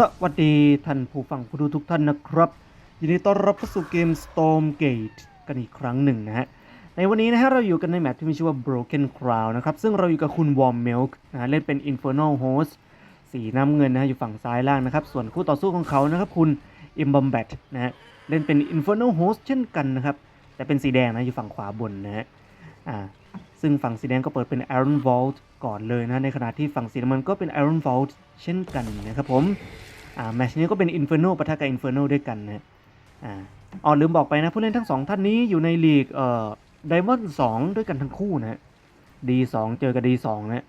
สวัสดีท่านผู้ฟังผู้ดูทุกท่านนะครับยินดีต้อนรับเข้าสู่เกม Stormgate กันอีกครั้งหนึ่งนะฮะในวันนี้นะฮะเราอยู่กันในแมปที่มีชื่อว่า Broken Crown นะครับ ซึ่งเราอยู่กับคุณ Warm Milk นะฮะเล่นเป็น Infernal Host สีน้ำเงินนะฮะอยู่ฝั่งซ้ายล่างนะครับ ส่วนคู่ต่อสู้ของเขานะครับคุณ i m b o m b a t นะฮะเล่นเป็น Infernal Host เช่นกันนะครับ แต่เป็นสีแดงนะอยู่ฝั่งขวาบนนะฮะอ่าซึ่งฝั่งสีแดงก็เปิดเป็น Iron Vault ก่อนเลยนะในขณะที่ฝั่งสีน้ำเงินก็เป็น Iron Vault เช่นกันนะครับผม อ่าแมชนี้ก็เป็น Inferno ปะทะกับ Inferno ด้วยกันนะอ่าอ๋อลืมบอกไปนะผู้เล่นทั้งสองท่านนี้อยู่ในลีกเอ่อ Diamond 2ด้วยกันทั้งคู่นะ D2 เจอกับ D2 นะ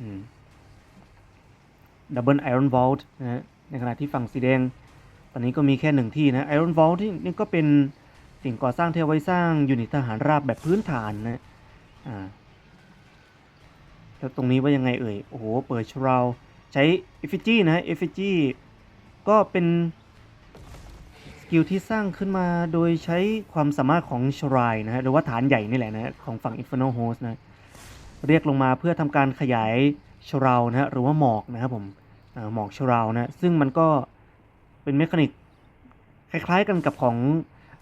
อืม Double Iron Vault นะฮะในขณะที่ฝั่งสีแดง ตอนนี้ก็มีแค่หนึ่งที่นะ Iron Vault ที่นี่ก็เป็นสิ่งก่อสร้างที่เอาไว้สร้างยูนิตทหารราบแบบพื้นฐานนะอ่าแล้วตรงนี้ว่ายังไงเอ่ย โอ้โห เปิดชราว ใช้ effigy นะ effigy ก็เป็นสกิลที่สร้างขึ้นมาโดยใช้ความสามารถของชรายนะฮะหรือว่าฐานใหญ่นี่แหละนะ ของฝั่ง Infernal Host นะ เรียกลงมาเพื่อทำการขยายชราวนะฮะหรือว่าหมอกนะครับผมหมอกชราวนะ ซึ่งมันก็เป็นเมคานิกคล้ายๆกันกับของ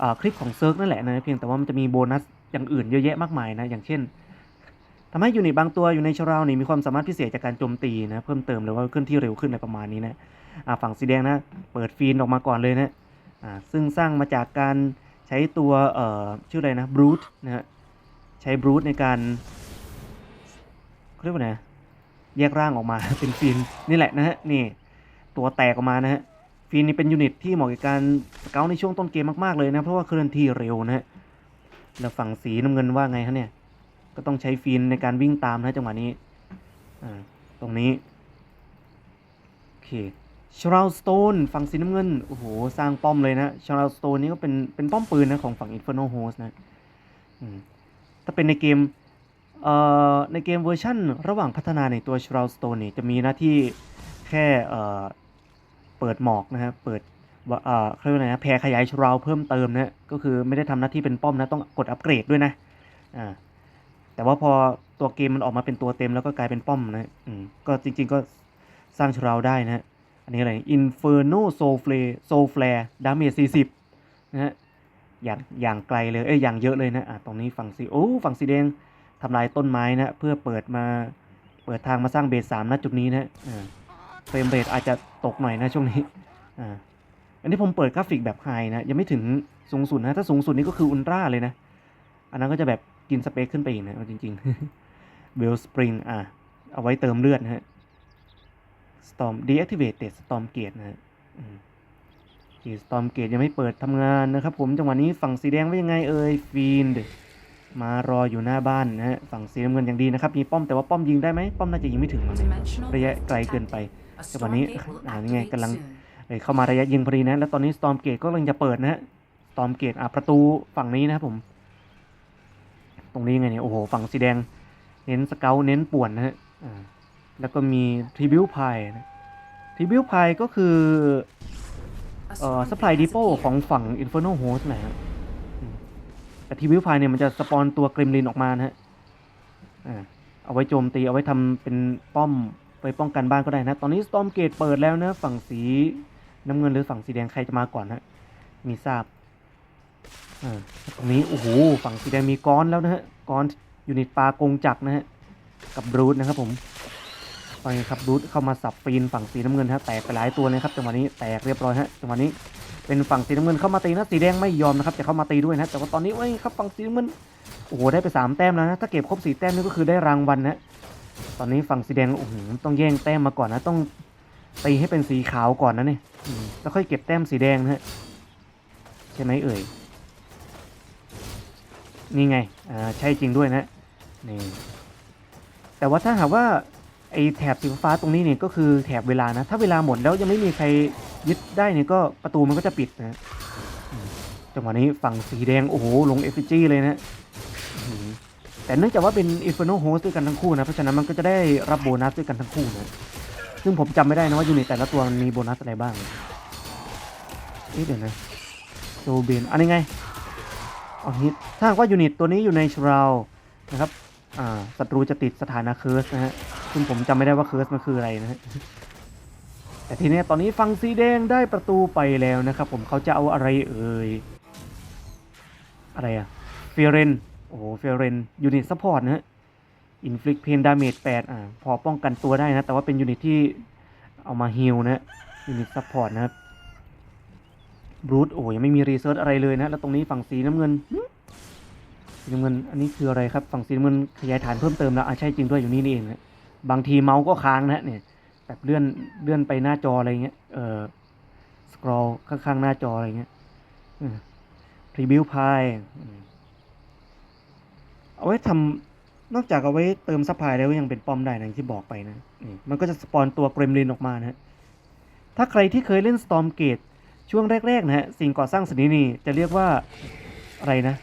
อคลิปของเซิร์กนั่นแหละนะเพียงแต่ว่ามันจะมีโบนัสอย่างอื่นเยอะแยะมากมายนะ อย่างเช่นทำให้ยูนิตบางตัวอยู่ในชราวนี่มีความสามารถพิเศษจากการโจมตีนะ เพิ่มเติมหรือว่าเคลื่อนที่เร็วขึ้นอะไรประมาณนี้นะ ฝั่งสีแดงนะ เปิดฟีนออกมาก่อนเลยนะซึ่งสร้างมาจากการใช้ตัวชื่ออะไรนะบรูทนะฮะใช้บรูทในการเรียกว่าไงแยกร่างออกมาเป็นฟีนนี่แหละนะฮะนี่ตัวแตกออกมานะฮะฟีนนี่เป็นยูนิตที่เหมาะกับการสเกลในช่วงต้นเกมมากๆเลยนะเพราะว่าเคลื่อนที่เร็วนะฮะแล้วฝั่งสีน้ำเงินว่าไงฮะเนี่ยก็ต้องใช้ฟีนในการวิ่งตามนะจังหวะนี้อ่าตรงนี้โอเค ชราลสโตนฝั่งสีน้ำเงิน โอ้โห สร้างป้อมเลยนะชราลสโตนนี่ก็เป็นเป็นป้อมปืนนะของฝั่ง Infernal Host นะถ้าเป็นในเกมเอ่อในเกมเวอร์ชั่น ระหว่างพัฒนาในตัวชราลสโตนนี่จะมีหน้าที่แค่เอ่อเปิดหมอกนะฮะเปิดเอ่อเขาเรียกว่าไงนะแพรขยายชราลเพิ่มเติมนะก็คือไม่ได้ทำหน้าที่เป็นป้อมนะต้องกดอัปเกรดด้วยนะอ่าแต่ว่าพอตัวเกมมันออกมาเป็นตัวเต็มแล้วก็กลายเป็นป้อมนะอืมก็จริง ๆ ก็สร้างชราวได้นะฮะ นนี้อะไร Inferno Soul Flare Soul Flare Damage 40 นะฮะ อย่างอย่างไกลเลย เอ้ย อย่างเยอะเลยนะอะตรงนี้ฝั่งสีโอ้ฝั่งสีแดงทำลายต้นไม้นะ เพื่อเปิดมา เปิดทางมาสร้างเบสสามนะจุดนี้นะอ่าเฟรมเรทอาจจะตกหน่อยนะช่วงนี้ อ่า อันนี้ผมเปิดกราฟิกแบบไฮนะ ยังไม่ถึงสูงสุดนะ ถ้าสูงสุดนี่ก็คืออุลตร้าเลยนะ อันนั้นก็จะแบบกินสเปคขึ้นไปอีกนะจริงๆเบลสปริงอะเอาไว้เติมเลือดนะฮะ Storm deactivated Storm Gate นะฮะอืมโอเค Storm Gate ยังไม่เปิดทำงานนะครับผมจังหวะนี้ฝั่งสีแดงว่ายังไงเอ่ยฟีนด์มารออยู่หน้าบ้านนะฮะฝั่งสีน้ำเงินอย่างดีนะครับมีป้อมแต่ว่าป้อมยิงได้ไหมป้อมน่าจะยิงไม่ถึงมันระยะไกลเกินไปจังหวะนี้อ่านี่ไงกำลังเลยเข้ามาระยะยิงพอดีนะ แล้วตอนนี้ Storm Gate ก็กำลังจะเปิดนะฮะ Storm Gate อะประตูฝั่งนี้นะครับผม ตรงนี้ไงเนี่ยโอ้โหฝั่งสีแดง เน้นสเกลเน้นป่วนนะฮะ แล้วก็มีทริบิวพายทริบิวพายก็คือเอ่อสปายดิโปของฝั่ง Infernal Host นะฮะแต่ทริบิวพายเนี่ยมันจะสปอนตัวกริมลินออกมานะฮะอ่าเอาไว้โจมตีเอาไว้ทำเป็นป้อมไปป้องกันบ้านก็ได้นะ ตอนนี้ Storm Gate เปิดแล้วนะฝั่งสีน้ำเงินหรือฝั่งสีแดงใครจะมาก่อนฮะมีทราบอ่าตรงนี้โอ้โหฝั่งสีแดงมีก้อนแล้วนะฮะก้อนยูนิตปลากงจักนะฮะกับรูทนะครับผม ไปครับรูทเข้ามาสับปีนฝั่งสีน้ำเงินฮะแตกไปหลายตัวเลยครับจังหวะนี้แตกเรียบร้อยฮะจังหวะนี้เป็นฝั่งสีน้ำเงินเข้ามาตีนะสีแดงไม่ยอมนะครับจะเข้ามาตีด้วยนะแต่ว่าตอนนี้เว้ยครับฝั่งสีน้ำเงินโอ้โหได้ไปสามแต้มแล้วนะถ้าเก็บครบสี่แต้มนี่ก็คือได้รางวัลนะตอนนี้ฝั่งสีแดงโอ้โหต้องแย่งแต้มมาก่อนนะต้องตีให้เป็นสีขาวก่อนนะเนี่ยแล้วค่อยเก็บแต้มสีแดงนะฮะใช่ไหมเอ่ยนี่ไงอ่าใช่จริงด้วยนะนี่แต่ว่าถ้าหากว่า ไอ้แถบสีฟ้าตรงนี้เนี่ยก็คือแถบเวลานะ ถ้าเวลาหมดแล้วยังไม่มีใครยึดได้เนี่ยก็ประตูมันก็จะปิดนะจังหวะนี้ฝั่งสีแดง โอ้โห ลงเอฟฟิจีเลยนะแต่เนื่องจากว่าเป็น Inferno Host ด้วยกันทั้งคู่นะ เพราะฉะนั้นมันก็จะได้รับโบนัสด้วยกันทั้งคู่นะ ซึ่งผมจำไม่ได้นะว่ายูนิตแต่ละตัวมันมีโบนัสอะไรบ้างเอ๊ะเดี๋ยวนะโซเบนอันนี้ไงเอางี้ถ้าว่ายูนิตตัวนี้อยู่ในชราวนะครับอ่าศัตรูจะติดสถานะเคิร์สนะฮะ ซึ่งผมจำไม่ได้ว่าเคิร์สมันคืออะไรนะฮะแต่ทีนี้ตอนนี้ฝั่งสีแดงได้ประตูไปแล้วนะครับ ผมเขาจะเอาอะไรเอ่ยอะไรอะเฟเรนโอ้โหเฟเรนยูนิตซัพพอร์ตนะฮะอินฟลิกเพนดาเมจ8อ่าพอป้องกันตัวได้นะ แต่ว่าเป็นยูนิตที่เอามาฮิลนะฮะยูนิตซัพพอร์ตนะครับบรูทโอ้ยังไม่มีรีเซิร์ชอะไรเลยนะ แล้วตรงนี้ฝั่งสีน้ำเงินสีน้ำเงิน อันนี้คืออะไรครับ ฝั่งสีน้ำเงินขยายฐานเพิ่มเติมแล้วอ่าใช่จริงด้วยอยู่นี่นี่เองนะ บางทีเมาส์ก็ค้างนะฮะเนี่ยแบบเลื่อนเลื่อนไปหน้าจออะไรเงี้ยเออสครอลข้างๆหน้าจออะไรเงี้ยพรีบิวพายเอาไว้ทำนอกจากเอาไว้เติมซัพพลายแล้วยังเป็นป้อมได้นะอย่างที่บอกไปนะนี่มันก็จะสปอนตัวเกรมลินออกมานะฮะถ้าใครที่เคยเล่น Storm Gate ช่วงแรก ๆ นะฮะสิ่งก่อสร้างสนีนี่จะเรียกว่าอะไรนะ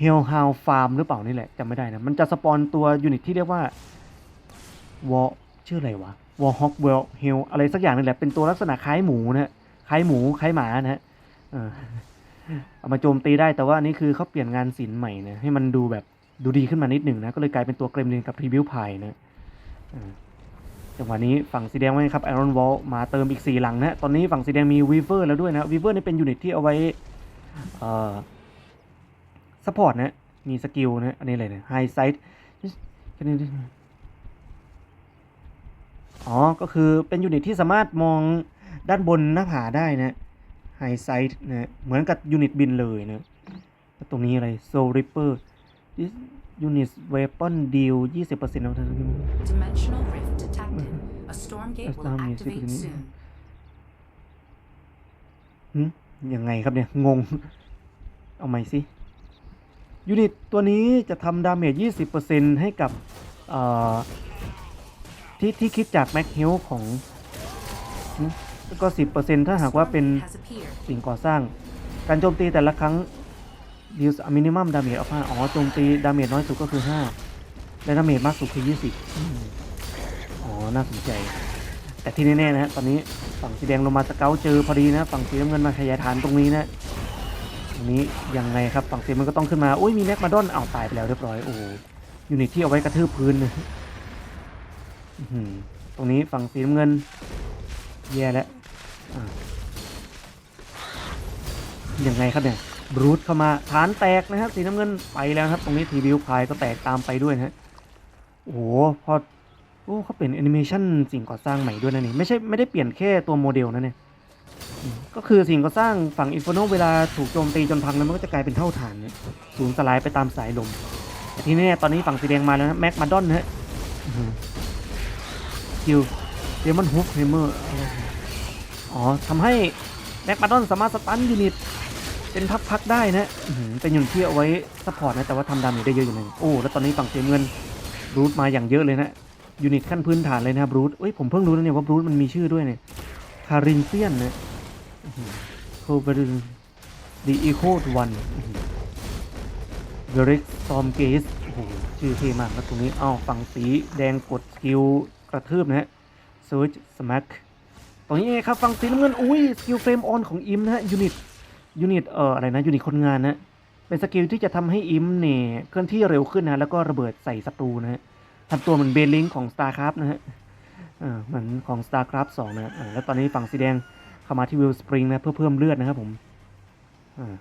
h e l l h o u Farm หรือเปล่านี่แหละจำไม่ได้นะ มันจะสปอนตัวยูนิตที่เรียกว่าวอชื่ออะไรวะวอลฮอกเวลเฮลอะไรสักอย่างนี่แหละ เป็นตัวลักษณะคล้ายหมูนะฮะคล้ายหมูคล้ายหมานะฮะเอามาโจมตีได้แต่ว่านนี้คือเขาเปลี่ยนงานศิลป์ใหม่นะให้มันดูแบบดูดีขึ้นมานิดหนึ่งนะ ก็เลยกลายเป็นตัวเกรมลินกับพรีบิวพายนะจังหวะนี้ฝั่งสีแดงไว้ครับไอรอนวอลมาเติมอีก 4 หลังนะ ตอนนี้ฝั่งสีแดงมีวีเวอร์แล้วด้วยนะวีเวอร์นี่เป็นยูนิตที่เอาไว้อ่อ ซัพพอร์ตนะ มีสกิลนะ อันนี้อะไรเนี่ยไฮไซต์อ๋อ ก็คือเป็นยูนิตที่สามารถมองด้านบนหน้าผาได้นะไฮไซต์นะ เหมือนกับยูนิตบินเลยนะแล้วตรงนี้อะไรโซริปเปอร์ this unit weapon deal 20%เอาเท่านั้น Dimensional rift detected. A storm gate will Storm gate activate ini. soon. หึยังไงครับเนี่ย งง เอาใหม่สิ ยูนิตตัวนี้จะทำดาเมจ 20%ให้กับที่ที่คิดจากแม็กเฮลของก็ 10%ถ้าหากว่าเป็นสิ่งก่อสร้าง การโจมตีแต่ละครั้ง deals a minimum damage of 5อ๋อ โจมตีดาเมจน้อยสุดก็คือ 5 และดาเมจมากสุดคือ 20 อ๋อ น่าสนใจ แต่ที่แน่ๆนะฮะ ตอนนี้ฝั่งสีแดงลงมาสเกลเจอพอดีนะ ฝั่งสีน้ำเงินมาขยายฐานตรงนี้นะ ตรงนี้ยังไงครับฝั่งสีมันก็ต้องขึ้นมาอุ้ยมีแม็กมาดอนเอาตายไปแล้วเรียบร้อยโอ้โหยูนิตที่เอาไว้กระทืบพื้นตรงนี้ฝั่งสีน้ำเงิน แย่แล้วอ่ายังไงครับเนี่ยบรูทเข้ามาฐานแตกนะครับสีน้ำเงินไปแล้วครับ ตรงนี้ทีวิวพายก็แตกตามไปด้วยนะฮะโอ้โหพอโอ้เขาเปลี่ยนแอนิเมชันสิ่งก่อสร้างใหม่ด้วยนะนี่ไม่ใช่ไม่ได้เปลี่ยนแค่ตัวโมเดลนะเนี่ย ก็คือสิ่งก่อสร้างฝั่งอินฟโนเวลาถูกโจมตีจนพังแล้วมันก็จะกลายเป็นเท่าฐานสูญสลายไปตามสายลมแต่ที่แน่ๆตอนนี้ฝั่งสีแดงมาแล้วนะแม็กมาดอนนะฮะคิวเดมอนฮุฟเฮมเมอร์อ๋อทำให้แม็กมาดอนสามารถสตันยูนิตเป็นพักๆได้นะเป็นยูนิตที่เอาไว้ซัพพอร์ตนะแต่ว่าทำดาเมจได้เยอะอยู่เลยโอ้แล้วตอนนี้ฝั่งเสียเงินรูทมาอย่างเยอะเลยนะยูนิตขั้นพื้นฐานเลยนะบรูทเอ้ยผมเพิ่งรู้นะเนี่ยว่ารูทมันมีชื่อด้วยเนี่ยคารินเซียนนะ โคเบรินดีอีโคดวันเวริกซอมเกสโอ้โหชื่อเท่มากแล้วตรงนี้อ้าวฝั่งสีแดงกดสกิลกระทืบนะฮะเซิร์ชสมัคตรงนี้เองครับฝั่งสีน้ำเงินอุ้ยสกิลเฟรมออนของอิมนะฮะยูนิตยูนิตเอ่ออะไรนะยูนิตคนงานนะเป็นสกิลที่จะทำให้อิมเนี่ยเคลื่อนที่เร็วขึ้นนะแล้วก็ระเบิดใส่ศัตรูนะฮะทำตัวเหมือนเบลลิงของ StarCraft นะฮะเออเหมือนของ StarCraft 2นะอ่าแล้วตอนนี้ฝั่งสีแดง เข้ามาที่วิลสปริงนะเพื่อเพิ่มเลือดนะครับผมอ่า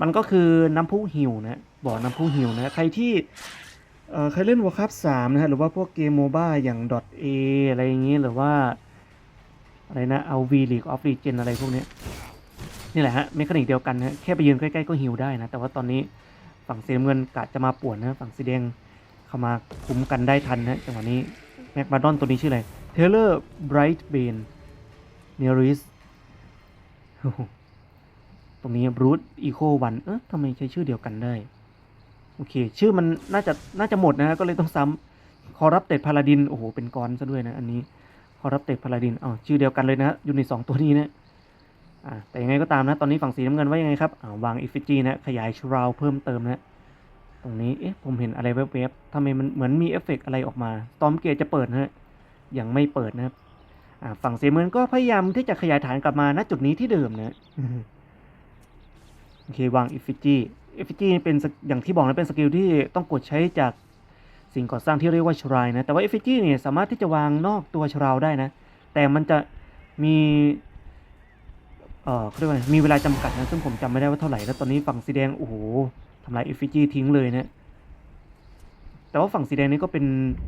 มันก็คือน้ำพุหิวนะบ่อน้ำพุหิวนะใครที่เอ่อเคยเล่น Warcraft 3นะฮะหรือว่าพวกเกมโมบ้าอย่าง .a อะไรอย่างงี้หรือว่าอะไรนะเอา V League of Legends อะไรพวกเนี้ยนี่แหละฮะเมคานิกเดียวกันนะแค่ไปยืนใกล้ๆก็ฮิวได้นะ แต่ว่าตอนนี้ฝั่งสีเงินกะจะมาป่วนนะฝั่งสีแดงเข้ามาคุ้มกันได้ทันนะจังหวะนี้แม็กมาดอนตัวนี้ชื่ออะไรเทเลอร์ไบรท์เบนเนริส ตรงนี้บรูทอีโควันเอ๊ะทำไมใช้ชื่อเดียวกันได้ โอเค ชื่อมันน่าจะน่าจะหมดนะก็เลยต้องซ้ำคอรับเตดพาลาดิน โอ้โห เป็นกรซะด้วยนะ อันนี้คอรับเตดพาลาดินอ๋อชื่อเดียวกันเลยนะอยูนิตสองตัวนี้นะอ่าแต่ยังไงก็ตามนะ ตอนนี้ฝั่งสีน้ำเงินว่ายังไงครับอ่าวางอิฟิจีนะ ขยายชราวเพิ่มเติมนะ ตรงนี้ เอ๊ะ ผมเห็นอะไรแวบๆทำไมมันเหมือนมีเอฟเฟกต์อะไรออกมา ตอมเกตจะเปิดนะฮะยังไม่เปิดนะครับ ฝั่งสีน้ำเงินก็พยายามที่จะขยายฐานกลับมาณจุดนี้ที่เดิมนะโอเควางอิฟิจีอิฟิจีเป็นอย่างที่บอกนะเป็นสกิลที่ต้องกดใช้จากสิ่งก่อสร้างที่เรียกว่าชรายนะแต่ว่าอิฟิจีเนี่ยสามารถที่จะวางนอกตัวชราวได้นะ แต่มันจะมีเอ่อเขาเรียกว่ามีเวลาจำกัดนะซึ่งผมจำไม่ได้ว่าเท่าไหร่แล้วตอนนี้ฝั่งสีแดงโอ้โหทำลายเอฟฟิจีทิ้งเลยนะ แต่ว่าฝั่งสีแดงนี่ก็เป็น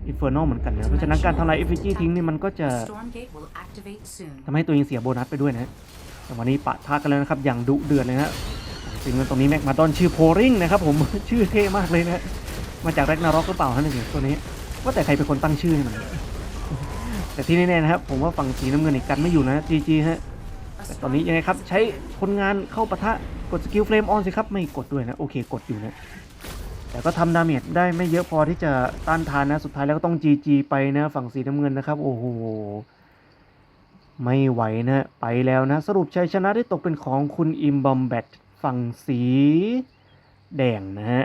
อินเฟอร์นอลเหมือนกันนะ เพราะฉะนั้นการทำลายเอฟฟิจีทิ้งนี่มันก็จะ The storm gate will activate soon. ทำให้ตัวเองเสียโบนัสไปด้วยนะแต่วันนี้ปะทะกันแล้วนะครับ อย่างดุเดือดเลยนะสิ่งเงินตรงนี้แม็กมาดอนชื่อโพริงนะครับผม ชื่อเท่มากเลยนะ มาจากแร็กนาร็อกหรือเปล่าฮะหนึ่งตัวนี้ ว่าแต่ใครเป็นคนตั้งชื่อให้มัน แต่ที่แน่ๆนะครับผมว่าฝั่งสีน้ำเงินอีกกันไม่อยู่นะจีจีฮะ A แต่ตอน storm นี้ยังไง gate ครับ is ใช้ ready. คนงานเข้าปะทะกดสกิลเฟรมออนสิครับ ไม่กดด้วยนะ โอเค กดอยู่นะ แต่ก็ทำดาเมจได้ไม่เยอะพอที่จะต้านทานนะ สุดท้ายแล้วก็ต้อง GG ไปนะ ฝั่งสีน้ำเงินนะครับ โอ้โห ไม่ไหวนะ ไปแล้วนะ สรุปชัยชนะได้ตกเป็นของคุณอิมบอมแบทฝั่งสีแดงนะฮะ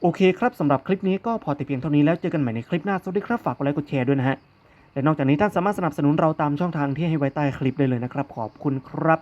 โอเคครับสำหรับคลิปนี้ก็พอแต่เพียงเท่านี้แล้วเจอกันใหม่ในคลิปหน้า สวัสดีครับ ฝากกดไลค์กดแชร์ด้วยนะฮะและนอกจากนี้ท่านสามารถสนับสนุนเราตามช่องทางที่ให้ไว้ใต้คลิปได้เลยนะครับ ขอบคุณครับ